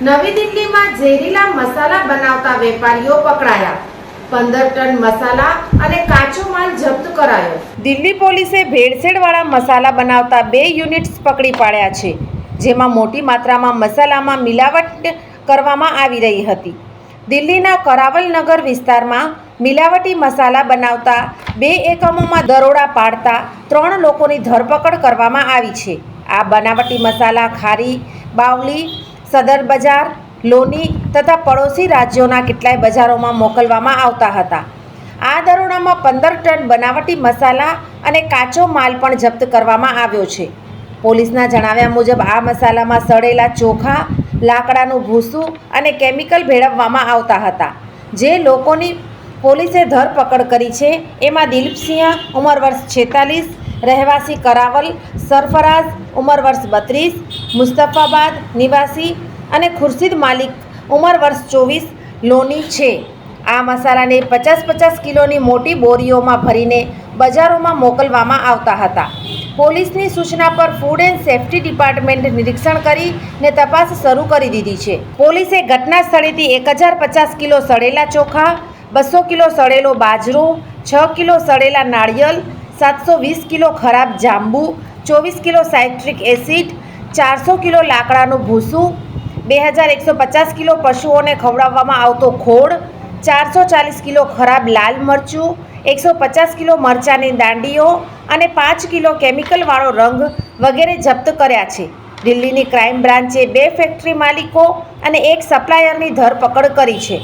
નવી દિલ્હીમાં ઝેરીલા મસાલા બનાવતા વેપારીઓ પકડાયા. પંદર ટન મસાલા અને કાચો માલ જપ્ત કરાયો. દિલ્હી પોલીસે ભેળસેળવાળા મસાલા બનાવતા બે યુનિટ્સ પકડી પાડ્યા છે, જેમાં મોટી માત્રામાં મસાલામાં મિલાવટ કરવામાં આવી રહી હતી. દિલ્હીના કરાવલ નગર વિસ્તારમાં મિલાવટી મસાલા બનાવતા બે એકમોમાં દરોડા પાડતા ત્રણ લોકોની ધરપકડ કરવામાં આવી છે. આ બનાવટી મસાલા ખારી, બાવલી સદર બજાર, લોની તથા પડોશી રાજ્યોના કેટલાય બજારોમાં મોકલવામાં આવતા હતા. આ દરોડામાં પંદર ટન બનાવટી મસાલા અને કાચો માલ પણ જપ્ત કરવામાં આવ્યો છે. પોલીસના જણાવ્યા મુજબ આ મસાલામાં સડેલા ચોખા, લાકડાનું ભૂસું અને કેમિકલ ભેળવવામાં આવતા હતા. જે લોકોની પોલીસે ધરપકડ કરી છે, એમાં દિલીપસિંહ ઉંમર વર્ષ છેતાલીસ, રહેવાસી કરાવલ સરફરાઝ ઉંમર વર્ષ બત્રીસ મુસ્તફાબાદ નિવાસી અને ખુરશીદ માલિક ઉંમર વર્ષ ચોવીસ લોની છે. આ મસાલાને પચાસ પચાસ કિલોની મોટી બોરીઓમાં ભરીને બજારોમાં મોકલવામાં આવતા હતા. પોલીસની સૂચના પર ફૂડ એન્ડ સેફ્ટી ડિપાર્ટમેન્ટ નિરીક્ષણ કરીને તપાસ શરૂ કરી દીધી છે. પોલીસે ઘટના સ્થળેથી એક હજાર પચાસ કિલો સડેલા ચોખા, બસો કિલો સડેલો બાજરો, છ કિલો સડેલા નાળિયેર, સાતસો વીસ કિલો ખરાબ જાંબુ, ચોવીસ કિલો સાઇટ્રિક એસિડ ચારસો કિલો લાકડાનું ભૂસું, બે હજાર એકસો પચાસ કિલો પશુઓને ખવડાવવામાં આવતો ખોળ, ચારસો ચાલીસ કિલો ખરાબ લાલ મરચું, એકસો પચાસ કિલો મરચાંની દાંડીઓ અને પાંચ કિલો કેમિકલવાળો રંગ વગેરે જપ્ત કર્યા છે. દિલ્હીની ક્રાઇમ બ્રાન્ચે બે ફેક્ટરી માલિકો અને એક સપ્લાયરની ધરપકડ કરી છે.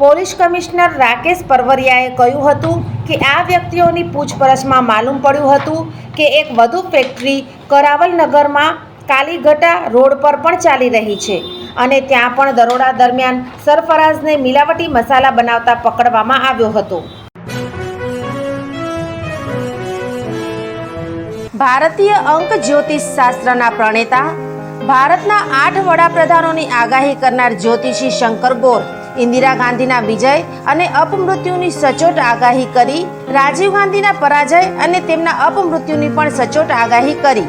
પોલીસ કમિશનર રાકેશ પરવરિયાએ કહ્યું હતું કે આ વ્યક્તિઓની પૂછપરછમાં માલુમ પડ્યું હતું કે એક વધુ ફેક્ટરી કરાવલ નગરમાં કાલીઘટા રોડ પર પણ ચાલી રહી છે અને ત્યાં પણ દરોડા દરમિયાન સરફરાઝને મિલાવટી મસાલા બનાવતા પકડવામાં આવ્યો હતો. ભારતીય અંક જ્યોતિષ શાસ્ત્રના પ્રણેતા, ભારતના આઠ વડાપ્રધાનોની આગાહી કરનાર જ્યોતિષી શંકર ગોર, ઇન્દિરા ગાંધીના વિજય અને અપમૃત્યુની સચોટ આગાહી કરી, રાજીવ ગાંધીના પરાજય અને તેમના અપમૃત્યુની પણ સચોટ આગાહી કરી.